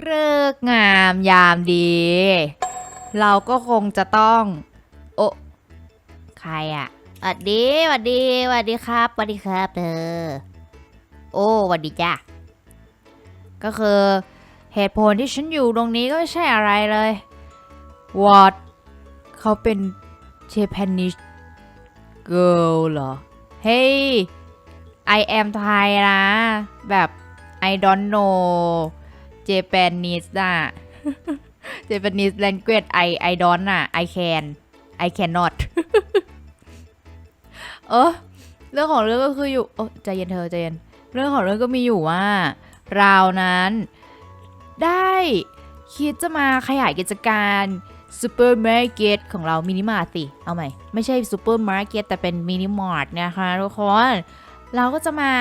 เลิกษ์งามยามดี เราก็คงจะต้อง โอใครอะหวัดดีหวัดดีหวัดดีครับหวัดดีครับเธอ โอ้หวัดดีจ้ะ ก็คือเหตุผลที่ฉันอยู่ตรงนี้ก็ไม่ใช่อะไรเลย What เขาเป็น Japanese girl เหรอ เฮ้ย I am Thai นะ แบบ I don't know Japanese อะ Japanese language I I don't อะ I can I cannot เออเรื่องของเรื่องก็คืออยู่โอ้ใจเย็นเธอใจเย็น เรื่องของเรื่องก็มีอยู่ว่า เรานั้นได้คิดจะมาขยายกิจการซูเปอร์มาร์เก็ตของเรามินิมาร์ทสิ เอาใหม่ ไม่ใช่ซูเปอร์มาร์เก็ตแต่เป็นมินิมาร์ทนะคะทุกคน เราก็จะมา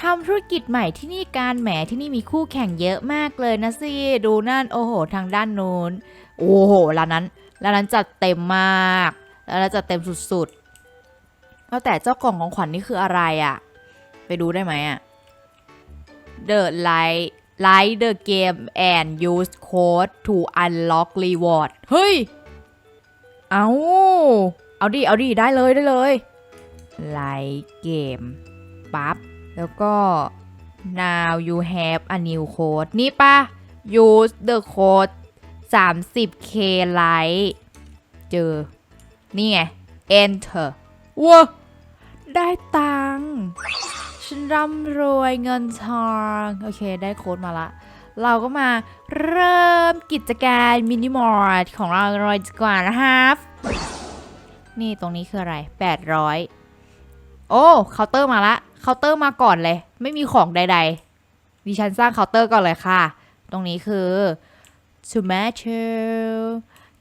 ทำธุรกิจใหม่ที่นี่การแหมที่นี่มีคู่แข่งเยอะมากเลยนะสิดูนั่นโอ้โห ทางด้านโน้นโอ้โหร้านนั้นร้านนั้นจัดเต็มมากร้านนั้นจัดเต็มสุดๆแล้วแต่เจ้ากล่องของขวัญนี่คืออะไรอะไปดูได้ไหมอะ The Light Light the game and use code to unlock reward เฮ้ย เอาเอาดิ เอาดิ ได้เลยได้เลย Light game ปั๊บ แล้วก็ now you have a new code นี่ปะ use the code 30k light เจอ นี่ไง enter ว้าได้ตังค์ฉันร่ำรวยเงินทอง โอเค ได้โค้ดมาละ เราก็มาเริ่มกิจการมินิมอร์ทของเราเลยดีกว่านะครับนี่ตรงนี้คืออะไร 800 โอ้ เคาน์เตอร์มาละ เคาน์เตอร์มาก่อนเลย ไม่มีของใด ๆ ดิฉันสร้างเคาน์เตอร์ก่อนเลยค่ะ ตรงนี้คือ tomato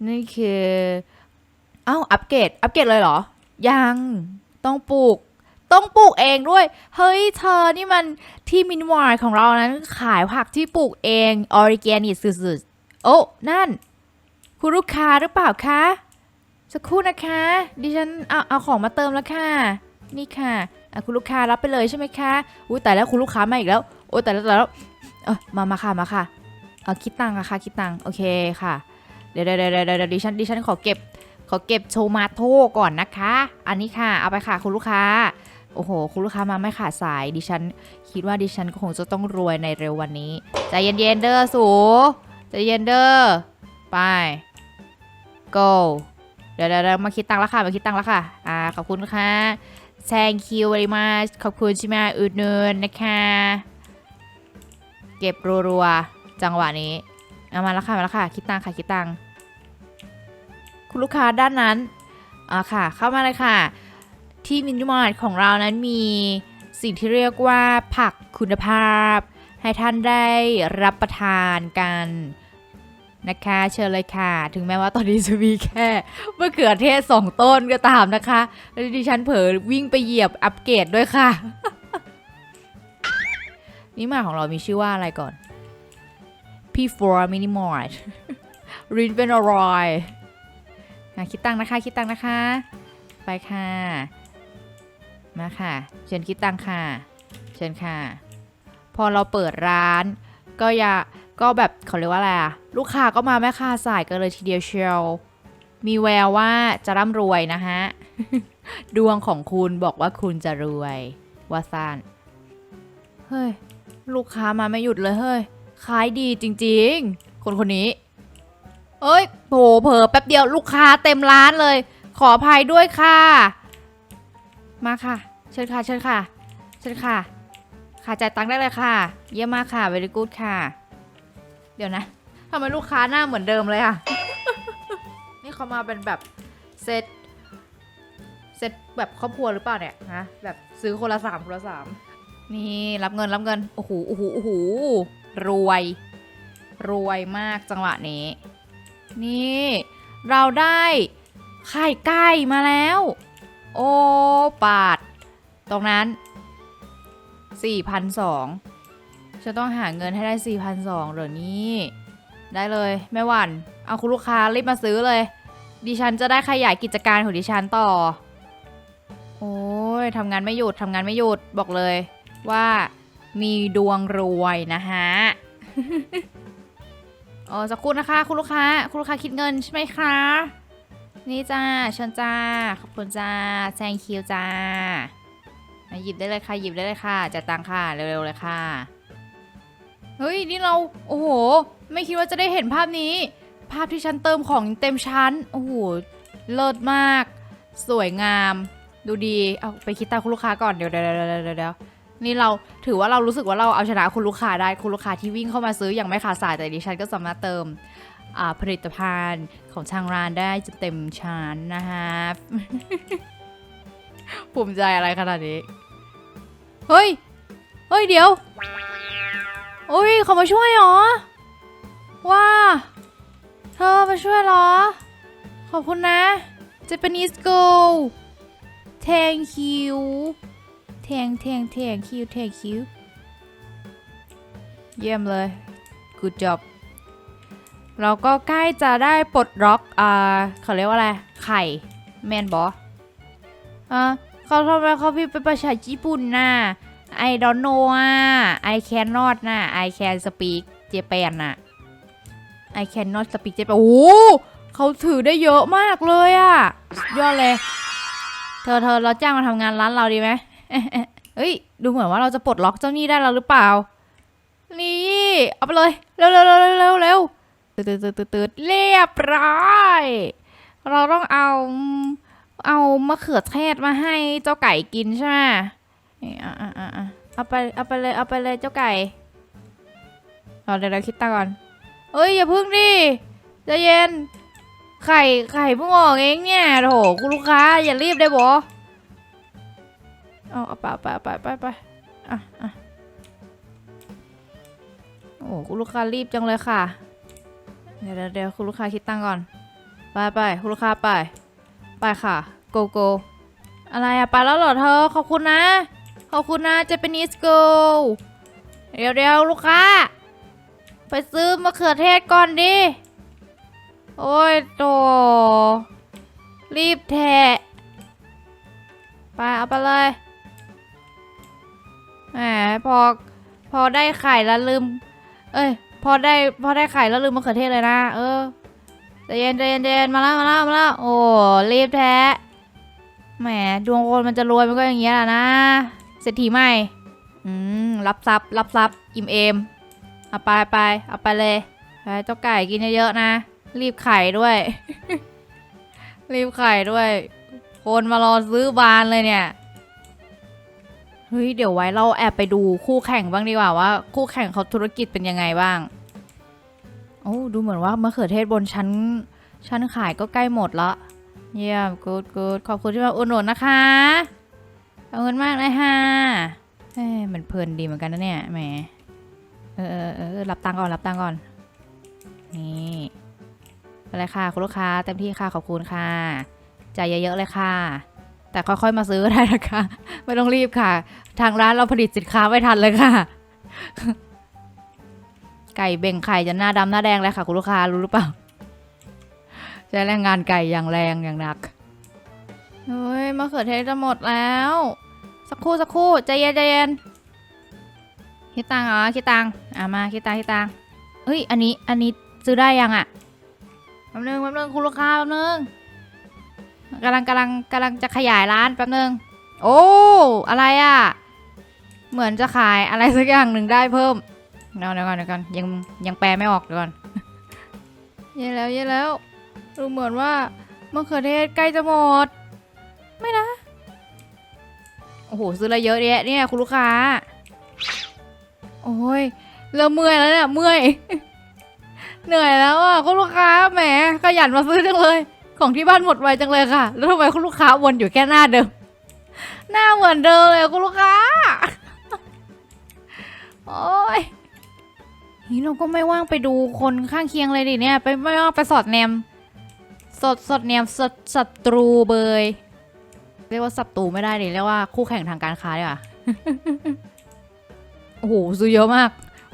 นี่คืออ้าวอัปเกรดอัปเกรดเลยเหรอ ยังต้องปลูก ต้องปลูกเองด้วย เฮ้ยเธอนี่มันที่มินวาร์ของเรานั้นขายผักที่ปลูกเองออริแกนิกสุดๆ โอ้ นั่น คุณลูกค้าหรือเปล่าคะ สักครู่นะคะ ดิฉันเอาเอาของมาเติมแล้วค่ะ นี่ค่ะ คุณลูกค้ารับไปเลยใช่ไหมคะอุ้ยแต่แล้วคุณลูกค้ามาอีกแล้วโอ้แต่แล้วแต่แล้วเออมามาค่ะมาค่ะเออคิดตังค์อะค่ะคิดตังค์โอเคค่ะเดี๋ยวเดี๋ยวเดี๋ยวเดี๋ยวดิฉันดิฉันขอเก็บขอเก็บโชมาโต้ก่อนนะคะ อันนี้ค่ะ เอาไปค่ะคุณลูกค้า โอ้โห คุณลูกค้ามาไม่ขาดสาย ดิฉัน คิดว่าดิฉันก็คงจะต้องรวยในเร็ววันนี้ ใจเย็นๆเด้อสูใจเย็นเด้อ ไป go เดี๋ยวเดี๋ยวเดี๋ยวมาคิดตังค์แล้วค่ะ มาคิดตังค์แล้วค่ะ อ่า ขอบคุณค่ะ thank you very much ขอบคุณที่มาอุดหนุนนะคะ เก็บรัวๆ จังหวะนี้ เอามาแล้วค่ะ มาแล้วค่ะ คิดตังค่ะ คิดตังค์คุณลูกค้าด้านนั้นอ่าค่ะ เข้ามาเลยค่ะ ที่มินิมาร์ทของเรานั้นมีสิ่งที่เรียกว่าผักคุณภาพ ให้ท่านได้รับประทานกัน นะคะเชิญเลยค่ะ ถึงแม้ว่าตอนนี้จะมีแค่มะเขือเทศสองต้นก็ตามนะคะแล้วดิฉันเผลอวิ่งไปเหยียบอัปเกรดด้วยค่ะ นี่มาของเรามีชื่อว่าอะไรก่อน P4 Mini Mart รินเป็นอรอยอะคิดตังนะคะ คิดตังนะคะ ไปค่ะ มาค่ะ เชิญคิดตังค่ะ เชิญค่ะ พอเราเปิดร้านก็อย่า ก็แบบเขาเรียกว่าอะไรอะลูกค้าก็มาแม่ค้าสายกันเลยทีเดียวเชียว มีแววว่าจะร่ำรวยนะฮะ ดวงของคุณบอกว่าคุณจะรวย ว่าซานเฮ้ย ลูกค้ามาไม่หยุดเลยเฮ้ย ขายดีจริงๆ คนคนนี้ เอ้ยโหเผลอแป๊บเดียวลูกค้าเต็มร้านเลย ขออภัยด้วยค่ะ มาค่ะ เชิญค่ะ เชิญค่ะ เชิญค่ะ ค่ะจ่ายตังค์ได้เลยค่ะ เยี่ยมมากค่ะ very good ค่ะ เดี๋ยวนะทำไมลูกค้าหน้าเหมือนเดิมเลยอะ นี่เขามาเป็นแบบเซตเซตแบบครอบครัวหรือเปล่าเนี่ยฮะแบบซื้อคนละสามคนละสามนี่รับเงินรับเงินโอ้โหโอ้โหโอ้โหรวย รวยมากจังหวะนี้ นี่ เราได้ไข่ไก่มาแล้ว โอ้ปาด ตรงนั้น 4,200 จะต้องหาเงินให้ได้ 4,200เหรอนี่ ได้เลยแม่หวัน เอาคุณลูกค้ารีบมาซื้อเลย ดิฉันจะได้ขยายกิจการของดิฉันต่อ โอ้ยทำงานไม่หยุดทำงานไม่หยุดบอกเลย ว่ามีดวงรวยนะฮะเออสักครู่นะคะ คุณลูกค้า คุณลูกค้าคิดเงินใช่ไหมคะ นี่จ้าเชิญจ้า ขอบคุณจ้า thank you จ้าหยิบได้เลยค่ะ หยิบได้เลยค่ะจ่ายตังค่ะ เร็วๆเลยค่ะ เฮ้ยนี่เราโอ้โห ไม่คิดว่าจะได้เห็นภาพนี้ ภาพที่ฉันเติมของเต็มชั้นโอ้โหเลิศมาก สวยงาม ดูดีเอาไปคิดตามคุณลูกค้าก่อนเดี๋ยวเดี๋ยวเดี๋ยวเดี๋ยวเดี๋ยวนี่เราถือว่าเรารู้สึกว่าเราเอาชนะคุณลูกค้าได้คุณลูกค้าที่วิ่งเข้ามาซื้ออย่างไม่ขาดสายแต่ดิฉันก็สามารถเติมอ่าผลิตภัณฑ์ของทางร้านได้จนเต็มชั้นนะคะภูมิใจอะไรขนาดนี้ เฮ้ย เฮ้ยเดี๋ยว อ้ยเขามาช่วยเหรอ ว้า เธอมาช่วยเหรอ ขอบคุณนะ Japanese go thank you thank thank thank you thank you เยี่ยมเลย good job เราก็ใกล้จะได้ปลดล็อกอ่าเขาเรียกว่าอะไร ไข่ แมนบออะเขาทำไมเขาพี่เป็นภาษาญี่ปุ่นน่ะ I don't know อะ I cannot น่ะ I can speak Japan น่ะ I cannot speak Japan โอ้โหเขาถือได้เยอะมากเลยอะยอดเลย เธอเธอเราจ้างมาทำงานร้านเราดีไหมเฮ้ย ดูเหมือนว่าเราจะปลดล็อกเจ้าหนี้ได้แล้วหรือเปล่า นี่ เอาไปเลย เร็วเร็วเร็วเร็วเร็วเร็วตืดตืดตืดตืดตืดเรียบร้อยเราต้องเอา เอามะเขือเทศมาให้เจ้าไก่กินใช่ไหม นี่อะอะอะอะเอาไปเอาไปเลยเอาไปเลยเจ้าไก่เอเดี๋ยวเราคิดตังก่อนเอ้ยอย่าพึ่งดิใจเย็น ไข่ไข่เพิ่งออกเองเนี่ยโถคุณลูกค้าอย่ารีบได้บอเอาเอาไปไปไปไปไปอะอะโอ้คุณลูกค้ารีบจังเลยค่ะ เดี๋ยวเดี๋ยวคุณลูกค้าคิดตังก่อน ไปไปคุณลูกค้าไป ไปค่ะ โกโก อะไรอะไปแล้วเหรอเธอ ขอบคุณนะ ขอบคุณนะ Japanese go เดี๋ยวเดี๋ยวลูกค้า ไปซื้อมะเขือเทศก่อนดิ โอ้ยโตรีบแทะ ไปเอาไปเลย แหมพอ พอได้ไข่แล้วลืม เอ้ย พอได้ พอได้ไข่แล้วลืมมะเขือเทศเลยนะ เออใจเย็นใจเย็นใจเย็นมาแล้วมาแล้วมาแล้วโอ้รีบแทะ แหมดวงคนมันจะรวยมันก็อย่างเงี้ยแหละนะ เศรษฐีใหม่อืมรับทรัพย์รับทรัพย์อิ่มเอมเอาไปไปเอาไปเลยไปเจ้าไก่กินเยอะๆนะ รีบไข่ด้วย รีบไข่ด้วย คนมารอซื้อบานเลยเนี่ยเฮ้ยเดี๋ยวไว้เราแอบไปดูคู่แข่งบ้างดีกว่าว่า คู่แข่งเขาธุรกิจเป็นยังไงบ้างโอ้ดูเหมือนว่ามะเขือเทศบนชั้นชั้นขายก็ใกล้หมดละเยี่ยมกูดกูดขอบคุณที่มาอุดหนุนนะคะ ขอบคุณมากเลยค่ะเอ้ยมันเพลินดีเหมือนกันนะเนี่ยแหม เออเออเออรับตังก่อนรับตังก่อน นี่อะไรค่ะคุณลูกค้าเต็มที่ค่ะขอบคุณค่ะจ่ายเยอะๆเลยค่ะ แต่ค่อยๆมาซื้อได้นะคะ ไม่ต้องรีบค่ะ ทางร้านเราผลิตสินค้าไม่ทันเลยค่ะ ไก่เบ่งไข่จะหน้าดำหน้าแดงเลยค่ะ คุณลูกค้ารู้หรือเปล่าใช้แรงงานไก่อย่างแรงอย่างหนัก เฮ้ยมะเขือเทศจะหมดแล้ว สักครู่สักครู่ใจเย็นใจเย็นคิดตังเหรอคิดตังอะมาคิดตังคิดตังเฮ้ยอันนี้อันนี้ซื้อได้ยังอะแป๊บนึงแป๊บนึงคุณลูกค้าแป๊บนึงกำลังกำลังกำลังจะขยายร้านแป๊บนึงโอ้อะไรอะ เหมือนจะขายอะไรสักอย่างหนึ่งได้เพิ่มเดี๋ยวเดี๋ยวก่อนเดี๋ยวก่อนยังยังแปลไม่ออกเดี๋ยวก่อนเย่แล้วเย่แล้วดูเหมือนว่ามะเขือเทศใกล้จะหมด ไม่นะ โอ้โห ซื้ออะไรเยอะแยะเนี่ยคุณลูกค้า โอ้ย เริ่มเมื่อยแล้วเนี่ย เมื่อย เหนื่อยแล้วอะคุณลูกค้าแหมขยันมาซื้อจังเลย ของที่บ้านหมดไวจังเลยค่ะ แล้วทำไมคุณลูกค้าวนอยู่แค่หน้าเดิม หน้าเหมือนเดิมเลยคุณลูกค้า โอ้ยนี่เราก็ไม่ว่างไปดูคนข้างเคียงเลยดิเนี่ย ไปไม่ว่างไปสอดแนม สดสดแนมสดศัตรูเบย เรียกว่าศัตรูไม่ได้ดิเรียกว่าคู่แข่งทางการค้าดีกว่า โอ้โหซื้อเยอะมาก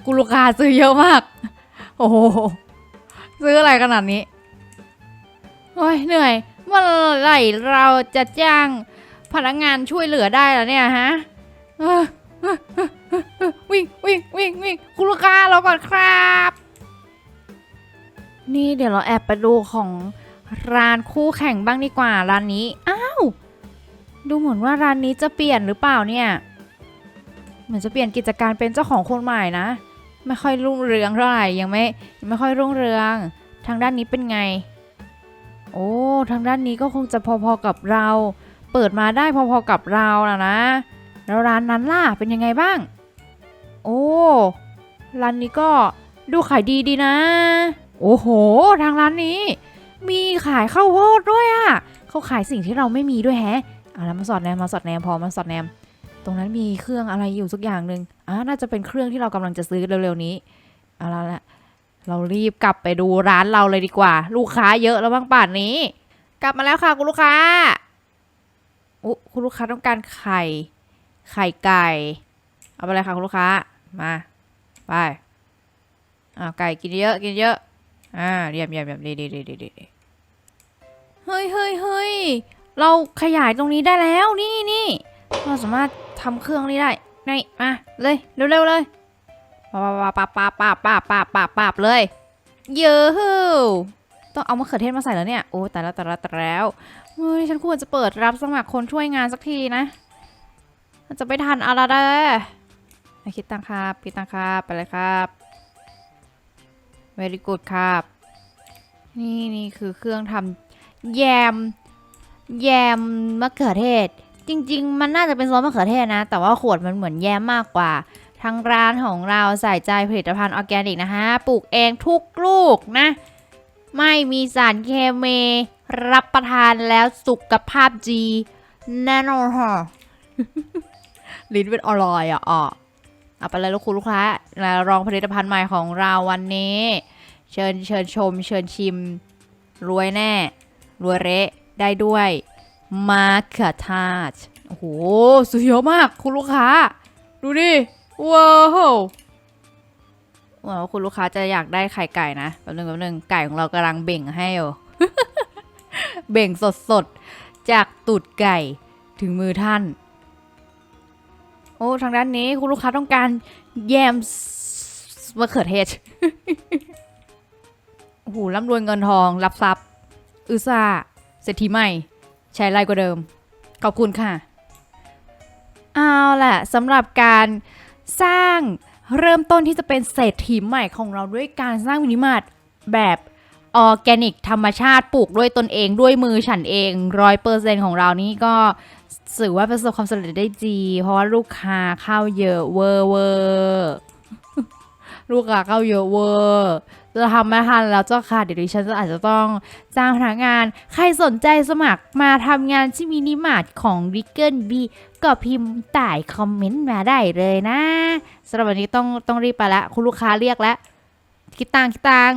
กูลูกค้าซื้อเยอะมาก โอ้โห ซื้ออะไรขนาดนี้ โอ้ยเหนื่อย เมื่อไหร่เราจะจ้างพนักงานช่วยเหลือได้แล้วเนี่ยฮะเอ้อเอ้อเอ้อเอ้อวิ่งวิ่งวิ่งวิ่งคุณลูกค้าเราก่อนครับ นี่เดี๋ยวเราแอบไปดูของร้านคู่แข่งบ้างดีกว่าร้านนี้อ้าว ดูเหมือนว่าร้านนี้จะเปลี่ยนหรือเปล่าเนี่ยเหมือนจะเปลี่ยนกิจการเป็นเจ้าของคนใหม่นะ ไม่ค่อยรุ่งเรืองเท่าไหร่ยังไม่ยังไม่ค่อยรุ่งเรือง ทางด้านนี้เป็นไง โอ้ทางด้านนี้ก็คงจะพอๆกับเรา เปิดมาได้พอๆกับเรานะนะ แล้วร้านนั้นล่ะเป็นยังไงบ้าง โอ้ร้านนี้ก็ดูขายดีดีนะ โอ้โห ทางร้านนี้ มีขายข้าวโพดด้วยอะ่ะเขาขายสิ่งที่เราไม่มีด้วยแฮะ เอาแล้วมาสอดแนมมาสอดแนมพอมาสอดแนม ตรงนั้นมีเครื่องอะไรอยู่สักอย่างหนึ่งอ่าน่าจะเป็นเครื่องที่เรากำลังจะซื้อเร็วๆนี้เอาละละเรารีบกลับไปดูร้านเราเลยดีกว่า ลูกค้าเยอะแล้วบ้างป่านนี้ กลับมาแล้วค่ะคุณลูกค้าอุยคุณลูกค้าต้องการไข่ ไข่ไก่ เอาไปเลยค่ะคุณลูกค้า มา ไปอ่าไก่กินเยอะ กินเยอะ อ่าเยี่ยมเยี่ยมเยี่ยมดีดีดีดีดีดีเฮ้ยเฮ้ยเฮ้ย เราขยายตรงนี้ได้แล้วนี่นี่เราสามารถทำเครื่องนี้ได้นี่มาเลยเร็วๆเลยปาปาปาปาปาปาปาปาปาบเลย เยอะต้องเอามะเขือเทศมาใส่แล้วเนี่ยโอ้แต่แล้วแต่แล้วแต่แล้วเฮ้ยฉันควรจะเปิดรับสมัครคนช่วยงานสักทีนะมันจะไปทันอะไรได้ไม่คิดตังครับคิดตังครับไปเลยครับ very good ครับ นี่นี่คือเครื่องทำแยม แยมมะเขือเทศ จริง ๆ มันน่าจะเป็นซอสมะเขือเทศนะ แต่ว่าขวดมันเหมือนแยมมากกว่า ทางร้านของเราใส่ใจผลิตภัณฑ์ออร์แกนิกนะคะ ปลูกเองทุกลูกนะ ไม่มีสารเคมีรับประทานแล้วสุขภาพดีแน่นอนค่ะลิ้นเป็นอร่อยอะอะเอาไปเลยลูกคุณลูกค้าแล้วลองผลิตภัณฑ์ใหม่ของเราวันนี้ เชิญเชิญชม เชิญชิม รวยแน่ รวยเละ ได้ด้วยมาเขือทาดโอ้โหสุดยอดมากคุณลูกค้า ดูดิ ว้าวว้าวคุณลูกค้าจะอยากได้ไข่ไก่นะแป๊บนึงแป๊บนึงไก่ของเรากำลังเบ่งให้อยู่เบ่งสดสดๆจากตูดไก่ถึงมือท่าน โอ้ทางด้านนี้คุณลูกค้าต้องการแยมมะเขือเทศโอ้โหร่ำรวยเงินทองรับทรัพย์อุตสาห์ เศรษฐีใหม่ ใช้ไรกว่าเดิม ขอบคุณค่ะ เอาล่ะสำหรับการสร้างเริ่มต้นที่จะเป็นเศรษฐีใหม่ของเราด้วยการสร้างมินิมาร์ทแบบออร์แกนิกธรรมชาติปลูกด้วยตนเองด้วยมือฉันเองร้อยเปอร์เซ็นของเรานี่ก็ถือว่าประสบความสำเร็จได้ดี เพราะว่าลูกค้าเข้าเยอะเวอร์เวอร์ ลูกค้าเข้าเยอะเวอร์จะทำไม่ทันแล้วเจ้าค่ะ เดี๋ยวดิฉันจะอาจจะต้องจ้างพนักงาน ใครสนใจสมัครมาทำงานที่มินิมาร์ทของริกเกิลบีก็พิมพ์ใต้คอมเมนต์มาได้เลยนะสำหรับวันนี้ต้องต้องรีบไปละ คุณลูกค้าเรียกแล้วคิดตังคิดตัง